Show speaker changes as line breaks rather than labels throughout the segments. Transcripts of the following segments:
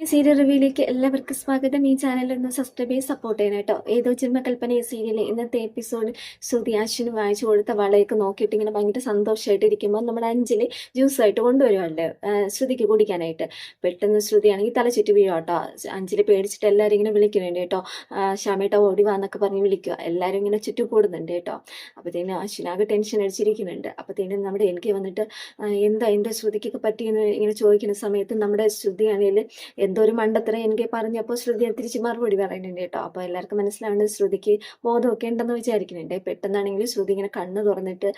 Serial റിവ്യൂയിലേക്ക് എല്ലാവർക്കും സ്വാഗതം. ഈ ചാനലിൽ ഒന്ന് സബ്സ്ക്രൈബ് ചെയ്ത് സപ്പോർട്ട് ചെയ്യണം കേട്ടോ. ഏതോ ജന്മകൽപ്പന ഈ സീരിയലിൽ ഇന്നത്തെ എപ്പിസോഡ് ശ്രുതി അശ്വിന് വായിച്ചു കൊടുത്ത വളയൊക്കെ നോക്കിയിട്ട് ഇങ്ങനെ ഭയങ്കര സന്തോഷമായിട്ട് ഇരിക്കുമ്പോൾ നമ്മുടെ അഞ്ചിൽ ജ്യൂസായിട്ട് കൊണ്ടുവരുമല്ലോ ശ്രുതിക്ക് കുടിക്കാനായിട്ട്. പെട്ടെന്ന് ശ്രുതിയാണെങ്കിൽ തല ചുറ്റി വീഴും കേട്ടോ. അഞ്ചിൽ പേടിച്ചിട്ട് എല്ലാവരും ഇങ്ങനെ വിളിക്കുന്നുണ്ട് കേട്ടോ. ഷാമേട്ടോ ഓടി വാന്നൊക്കെ പറഞ്ഞ് വിളിക്കുക. എല്ലാവരും ഇങ്ങനെ ചുറ്റും കൂടുന്നുണ്ട് കേട്ടോ അപ്പോഴത്തേനും അശ്വിനാകെ ടെൻഷൻ അടിച്ചിരിക്കുന്നുണ്ട്. അപ്പോഴത്തേനും നമ്മുടെ എനിക്ക് വന്നിട്ട് എന്താ എന്താ ശ്രുതിക്കൊക്കെ പറ്റിയെന്ന് ഇങ്ങനെ ചോദിക്കുന്ന സമയത്ത് നമ്മുടെ ശ്രുതിയാണെങ്കിൽ എന്തോ ഒരു മണ്ടത്തരം എനിക്ക് പറഞ്ഞപ്പോൾ ശ്രുതി തിരിച്ച് മറുപടി പറയുന്നുണ്ട് കേട്ടോ. അപ്പോൾ എല്ലാവർക്കും മനസ്സിലാവുന്നത് ശ്രുതിക്ക് ബോധമൊക്കെ ഉണ്ടെന്ന് വിചാരിക്കുന്നുണ്ട്. പെട്ടെന്നാണെങ്കിൽ ശ്രുതി ഇങ്ങനെ കണ്ണ് തുറന്നിട്ട്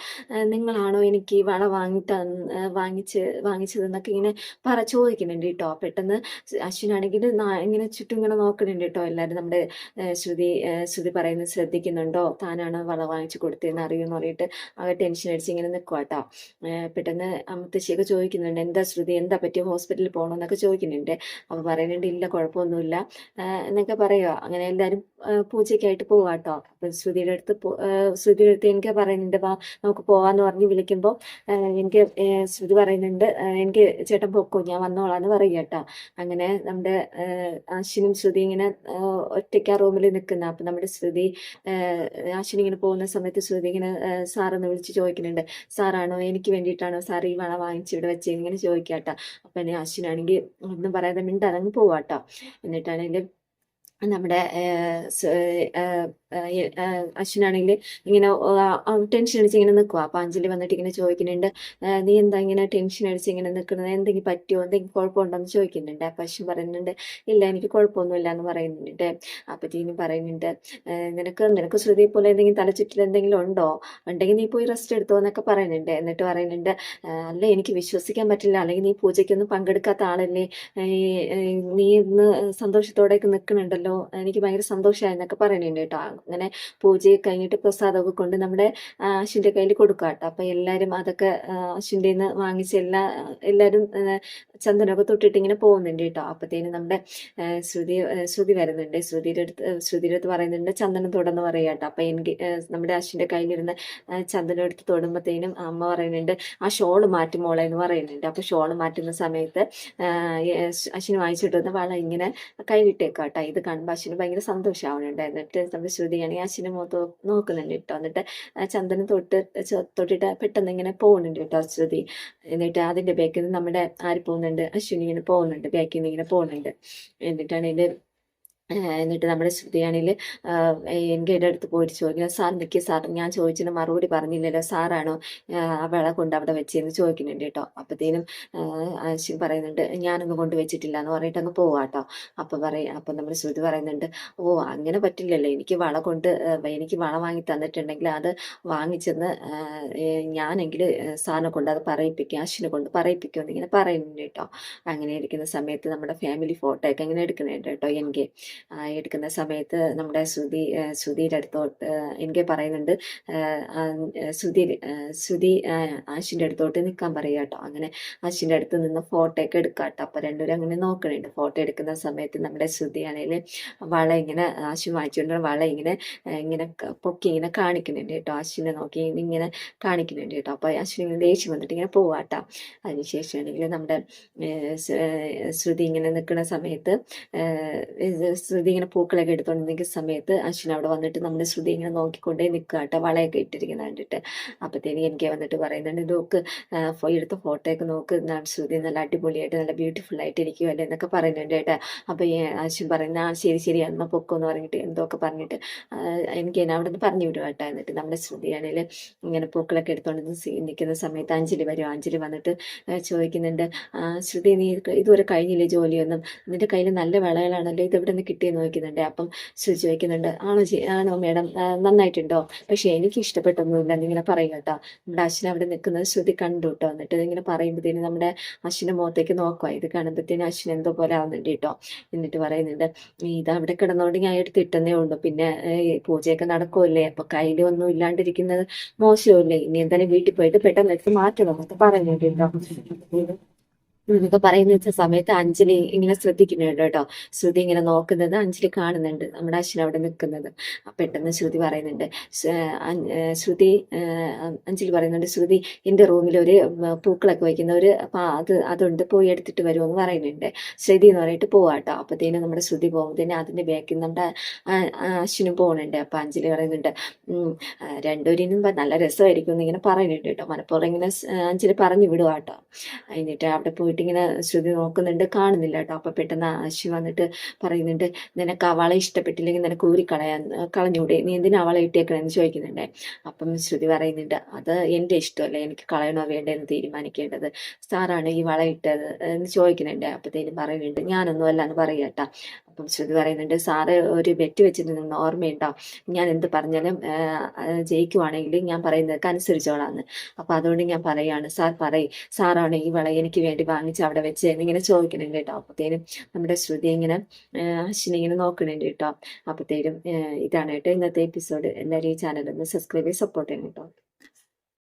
നിങ്ങളാണോ എനിക്ക് വള വാങ്ങി തന്ന് വാങ്ങിച്ച് വാങ്ങിച്ചതെന്നൊക്കെ ഇങ്ങനെ പറ ചോദിക്കുന്നുണ്ട് കേട്ടോ. പെട്ടെന്ന് അശ്വിനാണെങ്കിൽ ഇങ്ങനെ ചുറ്റും ഇങ്ങനെ നോക്കുന്നുണ്ട് കേട്ടോ. എല്ലാവരും നമ്മുടെ ശ്രുതി ശ്രുതി പറയുന്നത് ശ്രദ്ധിക്കുന്നുണ്ടോ? താനാണ് വള വാങ്ങിച്ചു കൊടുത്തതെന്ന് അറിയുമെന്ന് പറഞ്ഞിട്ട് ആകെ ടെൻഷൻ അടിച്ച് ഇങ്ങനെ നിൽക്കുക കേട്ടോ പെട്ടെന്ന് മുത്തശ്ശിയൊക്കെ ചോദിക്കുന്നുണ്ട് എന്താ ശ്രുതി എന്താ പറ്റിയ ഹോസ്പിറ്റലിൽ പോകണമെന്നൊക്കെ ചോദിക്കുന്നുണ്ട്. അപ്പോൾ പറയുന്നുണ്ട് ഇല്ല കുഴപ്പമൊന്നുമില്ല. എന്നൊക്കെ പറയുക അങ്ങനെ എല്ലാവരും പൂജയ്ക്കായിട്ട് പോവാ കേട്ടോ ശ്രുതിയുടെ അടുത്ത് ശ്രുതിയുടെ അടുത്ത് എനിക്ക് പറയുന്നുണ്ട് വാ നമുക്ക് പോവാന്ന് പറഞ്ഞ് വിളിക്കുമ്പോൾ എനിക്ക് ശ്രുതി പറയുന്നുണ്ട് എനിക്ക് ചേട്ടൻ പൊക്കോ ഞാൻ വന്നോളാന്ന് പറയുക കേട്ടോ. അങ്ങനെ നമ്മുടെ അശ്വിനും ശ്രുതി ഇങ്ങനെ ഒറ്റയ്ക്ക് ആ റൂമിൽ നിൽക്കുന്ന അപ്പം നമ്മുടെ ശ്രുതി ആ, ഇങ്ങനെ പോകുന്ന സമയത്ത് ശ്രുതി ഇങ്ങനെ സാറെന്ന് വിളിച്ച് ചോദിക്കുന്നുണ്ട്. സാറാണോ? എനിക്ക് വേണ്ടിയിട്ടാണോ സാർ ഈ വള വാങ്ങിച്ച് ഇവിടെ വെച്ച്? ഇങ്ങനെ ചോദിക്കാട്ടോ. അപ്പം എന്നെ അശ്വിനാണെങ്കിൽ ഒന്നും പറയാതെ മിണ്ടറങ്ങി പോവാട്ടോ. എന്നിട്ടാണെങ്കിൽ നമ്മുടെ അശ്വിനാണെങ്കിൽ ഇങ്ങനെ ടെൻഷൻ അടിച്ച് ഇങ്ങനെ നിൽക്കുക അപ്പം അഞ്ജലി വന്നിട്ട് ഇങ്ങനെ ചോദിക്കുന്നുണ്ട് നീ എന്താ ഇങ്ങനെ ടെൻഷൻ അടിച്ച് ഇങ്ങനെ നിൽക്കുന്നത് എന്തെങ്കിലും പറ്റുമോ എന്തെങ്കിലും കുഴപ്പമുണ്ടോ എന്ന് ചോദിക്കുന്നുണ്ട്. അപ്പം അശ്വിൻ പറയുന്നുണ്ട് ഇല്ല എനിക്ക് കുഴപ്പമൊന്നുമില്ല എന്ന് പറയുന്നുണ്ട് അപ്പത്തേനും പറയുന്നുണ്ട് "ഏഹ്, നിനക്ക് നിനക്ക് ശ്രുതി പോലെ എന്തെങ്കിലും തലചുറ്റിൽ എന്തെങ്കിലും ഉണ്ടോ? ഉണ്ടെങ്കിൽ നീ പോയി റെസ്റ്റ് എടുത്തോ എന്നൊക്കെ പറയുന്നുണ്ട്. എന്നിട്ട് പറയുന്നുണ്ട് അല്ല എനിക്ക് വിശ്വസിക്കാൻ പറ്റില്ല. അല്ലെങ്കിൽ നീ പൂജയ്ക്കൊന്നും പങ്കെടുക്കാത്ത ആളല്ലേ? നീ ഇന്ന് സന്തോഷത്തോടെയൊക്കെ നിൽക്കുന്നുണ്ടല്ലോ എനിക്ക് ഭയങ്കര സന്തോഷമായി എന്നൊക്കെ പറയുന്നുണ്ട് കേട്ടോ. അങ്ങനെ പൂജ കഴിഞ്ഞിട്ട് പ്രസാദമൊക്കെ കൊണ്ട് നമ്മുടെ അശ്വിന്റെ കയ്യിൽ കൊടുക്കുക കേട്ടോ. അപ്പം എല്ലാവരും അതൊക്കെ അശ്വിന്റെ നിന്ന് വാങ്ങിച്ച് എല്ലാ എല്ലാവരും ചന്ദനമൊക്കെ തൊട്ടിട്ട് ഇങ്ങനെ പോകുന്നുണ്ട് കേട്ടോ. അപ്പത്തേനും നമ്മുടെ ശ്രുതി ശ്രുതി വരുന്നുണ്ട്. ശ്രുതിയുടെ അടുത്ത് ശ്രുതിയുടെ അടുത്ത് പറയുന്നുണ്ട് ചന്ദനം തൊടെന്ന് പറയുക കേട്ടോ. അപ്പം എനിക്ക് നമ്മുടെ അശ്വിന്റെ കയ്യിലിരുന്ന് ചന്ദനം എടുത്ത് തൊടുമ്പോഴത്തേനും അമ്മ പറയുന്നുണ്ട് ആ ഷോൾ മാറ്റി മോളെ എന്ന് പറയുന്നുണ്ട്. അപ്പോൾ ഷോൾ മാറ്റുന്ന സമയത്ത് അശ്വിന് വാങ്ങിച്ചിട്ട് വള ഇങ്ങനെ കൈ വിട്ടേക്കാട്ടോ ഇത് കാണുമ്പോൾ അശ്വിന് ഭയങ്കര സന്തോഷമാവുന്നുണ്ട് എന്നിട്ട് നമ്മുടെ ശ്രുതിയാണെങ്കിൽ അശ്വിനെ മുഖത്ത് നോക്കുന്നുണ്ട് കേട്ടോ. എന്നിട്ട് ചന്ദനം തൊട്ട് തൊട്ടിട്ട് പെട്ടെന്ന് ഇങ്ങനെ പോകുന്നുണ്ട് കേട്ടോ ശ്രുതി. എന്നിട്ട് അതിന്റെ ബേക്കിൽ നമ്മുടെ ആര് പോകുന്നുണ്ട് അശ്വിനി ഇങ്ങനെ പോകുന്നുണ്ട് ബാക്കിൽ നിന്ന് ഇങ്ങനെ പോകുന്നുണ്ട് എന്നിട്ടാണ് ഏഹ് എന്നിട്ട് നമ്മുടെ ശ്രുതിയാണെങ്കിൽ എന്റെ അടുത്ത് പോയിട്ട് ചോദിക്കുന്നത് സാർ നിൽക്കുക സാർ ഞാൻ ചോദിച്ചതിന് മറുപടി പറഞ്ഞില്ലല്ലോ സാറാണോ ആ വിള കൊണ്ട് അവിടെ വെച്ചെന്ന് ചോദിക്കുന്നുണ്ട് കേട്ടോ. അപ്പത്തേനും അശ്വിൻ പറയുന്നുണ്ട് ഞാനൊന്നും കൊണ്ട് വെച്ചിട്ടില്ല എന്ന് പറഞ്ഞിട്ട് അങ്ങ് പോവാ കേട്ടോ അപ്പം പറയും അപ്പം നമ്മുടെ ശ്രുതി പറയുന്നുണ്ട് ഓ അങ്ങനെ പറ്റില്ലല്ലോ എനിക്ക് വള കൊണ്ട് എനിക്ക് വള വാങ്ങി തന്നിട്ടുണ്ടെങ്കിൽ അത് വാങ്ങിച്ചെന്ന് ഞാനെങ്കിൽ സാറിനെ കൊണ്ട് അത് പറയിപ്പിക്കും അശ്വിനെ കൊണ്ട് പറയിപ്പിക്കുമെന്ന് ഇങ്ങനെ പറയുന്നുണ്ട് കേട്ടോ. അങ്ങനെ ഇരിക്കുന്ന സമയത്ത് നമ്മുടെ ഫാമിലി ഫോട്ടോ ഒക്കെ ഇങ്ങനെ എടുക്കുന്നുണ്ട് കേട്ടോ ആ, എടുക്കുന്ന സമയത്ത് നമ്മുടെ ശ്രുതി ശ്രുതിയുടെ അടുത്തോട്ട് എനിക്ക് പറയുന്നുണ്ട് ശ്രുതി ശ്രുതി ആശിന്റെ അടുത്തോട്ട് നിൽക്കാൻ പറയുക കേട്ടോ. അങ്ങനെ ആശിന്റെ അടുത്ത് നിന്ന് ഫോട്ടോ ഒക്കെ എടുക്കാം കേട്ടോ. അപ്പോൾ രണ്ടുപേരും അങ്ങനെ നോക്കണുണ്ട്. ഫോട്ടോ എടുക്കുന്ന സമയത്ത് നമ്മുടെ ശ്രുതി ആണെങ്കിൽ വള ഇങ്ങനെ ആശു വാങ്ങിച്ചുകൊണ്ട് വള ഇങ്ങനെ ഇങ്ങനെ പൊക്കി ഇങ്ങനെ കാണിക്കുന്നുണ്ട് കേട്ടോ. ആശിനെ നോക്കി ഇങ്ങനെ കാണിക്കുന്നുണ്ട് കേട്ടോ. അപ്പോൾ ആശുവിന് ഇങ്ങനെ ദേഷ്യം വന്നിട്ട് ഇങ്ങനെ പോവാട്ടോ അതിനുശേഷം ആണെങ്കിൽ നമ്മുടെ ശ്രുതി ഇങ്ങനെ നിൽക്കുന്ന സമയത്ത് ശ്രുതി ഇങ്ങനെ പൂക്കളൊക്കെ എടുത്തുകൊണ്ട് സമയത്ത് അശ്വിൻ അവിടെ വന്നിട്ട് നമ്മുടെ ശ്രുതി ഇങ്ങനെ നോക്കിക്കൊണ്ടേ നിൽക്കുക കേട്ടോ വളയൊക്കെ ഇട്ടിരിക്കുന്ന കണ്ടിട്ട്. അപ്പത്തേനും എനിക്ക് വന്നിട്ട് പറയുന്നുണ്ട് നോക്ക് എടുത്ത ഫോട്ടോ ഒക്കെ നോക്ക് എന്നാണ് ശ്രുതി നല്ല അടിപൊളിയായിട്ട് നല്ല ബ്യൂട്ടിഫുൾ ആയിട്ട് ഇരിക്കുമല്ലേ എന്നൊക്കെ പറയുന്നുണ്ട് കേട്ടോ. അപ്പോൾ ഈ അശ്വിൻ പറയുന്ന ആ ശരി ശരി എന്നാൽ പൊക്കോ പറഞ്ഞിട്ട് എന്തൊക്കെ പറഞ്ഞിട്ട് എനിക്ക് എന്നെ അവിടെ നിന്ന് പറഞ്ഞു വിടുക കേട്ടോ എന്നിട്ട് നമ്മുടെ ശ്രുതിയാണെങ്കിൽ ഇങ്ങനെ പൂക്കളൊക്കെ എടുത്തുകൊണ്ട് നിൽക്കുന്ന സമയത്ത് അഞ്ജലി വരും. അഞ്ജലി വന്നിട്ട് ചോദിക്കുന്നുണ്ട് ശ്രുതി നീ ഇതുവരെ കഴിഞ്ഞില്ലേ ജോലിയൊന്നും? നിന്റെ കയ്യിൽ നല്ല വിളകളാണല്ലോ ഇത് എവിടെ നിന്ന് കിട്ടിയെന്ന് നോക്കുന്നുണ്ട് അപ്പം ശ്രുതി ചോദിക്കുന്നുണ്ട് ആണോ ആണോ മേഡം? നന്നായിട്ടുണ്ടോ? പക്ഷെ എനിക്ക് ഇഷ്ടപ്പെട്ടൊന്നുമില്ല. എന്നിങ്ങനെ പറയും കേട്ടോ. നമ്മുടെ അശ്വിൻ അവിടെ നിൽക്കുന്നത് ശ്രുതി കണ്ടു കേട്ടോ. എന്നിട്ട് ഇങ്ങനെ പറയുമ്പോഴത്തേന് നമ്മുടെ അശ്വിന്റെ മുഖത്തേക്ക് നോക്കുക ഇത് കാണുമ്പോഴത്തേന് അശ്വിൻ എന്തോ പോലെ ആവുന്നുണ്ട് കേട്ടോ. എന്നിട്ട് പറയുന്നുണ്ട് ഇത് അവിടെ കിടന്നുകൊണ്ട് ഞാൻ എടുത്തിട്ടെന്നേ ഉള്ളൂ. പിന്നെ പൂജയൊക്കെ നടക്കുമല്ലേ അപ്പൊ കയ്യിൽ ഒന്നും ഇല്ലാണ്ടിരിക്കുന്നത് മോശമല്ലേ? ഇനി എന്തായാലും വീട്ടിൽ പോയിട്ട് പെട്ടെന്ന് എടുത്ത് മാറ്റണം. എന്നൊക്കെ പറയുന്നുണ്ട് കേട്ടോ. എന്നൊക്കെ പറയുന്ന വെച്ച സമയത്ത് അഞ്ജലി ഇങ്ങനെ ശ്രദ്ധിക്കുന്നുണ്ട് കേട്ടോ. ശ്രുതി ഇങ്ങനെ നോക്കുന്നത് അഞ്ജലി കാണുന്നുണ്ട്. നമ്മുടെ അശ്വിൻ അവിടെ നിൽക്കുന്നത്. പെട്ടെന്ന് ശ്രുതി പറയുന്നുണ്ട്. ശ്ര- ശ്രുതി അഞ്ജലി പറയുന്നുണ്ട് ശ്രുതി എന്റെ റൂമിൽ ഒരു പൂക്കളൊക്കെ വയ്ക്കുന്ന ഒരു അത് അതുണ്ട് പോയി എടുത്തിട്ട് വരുമെന്ന് പറയുന്നുണ്ട്. ശ്രുതി എന്ന് പറഞ്ഞിട്ട് പോവാട്ടോ അപ്പത്തേനും നമ്മുടെ ശ്രുതി പോകുമ്പോഴത്തേനും അതിന്റെ ബാക്കിൽ നമ്മുടെ അശ്വിനും പോകുന്നുണ്ട് അപ്പൊ അഞ്ജലി പറയുന്നുണ്ട് രണ്ടുപേരിനും രണ്ടുപേരും നല്ല രസമായിരിക്കും എന്ന് ഇങ്ങനെ പറയുന്നുണ്ട് കേട്ടോ. മനപ്പുറം ഇങ്ങനെ അഞ്ജലി പറഞ്ഞു വിടുവാട്ടോ എന്നിട്ട് അവിടെ പോയിട്ട് ഇങ്ങനെ ശ്രുതി നോക്കുന്നുണ്ട് കാണുന്നില്ല കേട്ടോ. അപ്പൊ പെട്ടെന്ന് ആശി വന്നിട്ട് പറയുന്നുണ്ട് നിനക്ക് അവളെ ഇഷ്ടപ്പെട്ടില്ലെങ്കിൽ നിനക്ക് ഊരി കളയാൻ കളഞ്ഞൂടെ? നീ എന്തിനാ അവളെ ഇട്ടേക്കണെന്ന് ചോദിക്കുന്നുണ്ടേ. അപ്പം ശ്രുതി പറയുന്നുണ്ട് അത് എന്റെ ഇഷ്ടമല്ല? എനിക്ക് കളയണോ വേണ്ടെന്ന് തീരുമാനിക്കേണ്ടത്? സാറാണ് ഈ വള ഇട്ടത് എന്ന് ചോദിക്കുന്നുണ്ട്. അപ്പത്തേനും പറയുന്നുണ്ട് ഞാനൊന്നും അല്ല എന്ന് പറയുക കേട്ടോ. അപ്പം ശ്രുതി പറയുന്നുണ്ട് സാറ് ഒരു ബെറ്റ് വെച്ചിരുന്നു ഓർമ്മയുണ്ടോ? ഞാൻ എന്ത് പറഞ്ഞാലും ജയിക്കുവാണെങ്കിൽ ഞാൻ പറയുന്നതൊക്കെ അനുസരിച്ചോളാന്ന്. അപ്പം അതുകൊണ്ട് ഞാൻ പറയുകയാണ് സാർ പറയും സാറാണ് ഈ വള എനിക്ക് വേണ്ടി വാങ്ങിച്ച് അവിടെ വെച്ച് എന്നിങ്ങനെ ചോദിക്കുന്നുണ്ട് കേട്ടോ. അപ്പത്തേനും നമ്മുടെ ശ്രുതി ഇങ്ങനെ അശ്വിനെ ഇങ്ങനെ നോക്കണുണ്ട് കേട്ടോ. അപ്പത്തേനും ഇതാണ് കേട്ടോ ഇന്നത്തെ എപ്പിസോഡ്. എല്ലാവരും ഈ ചാനലൊന്ന് സബ്സ്ക്രൈബ് ചെയ്ത് സപ്പോർട്ട് ചെയ്യണം കേട്ടോ.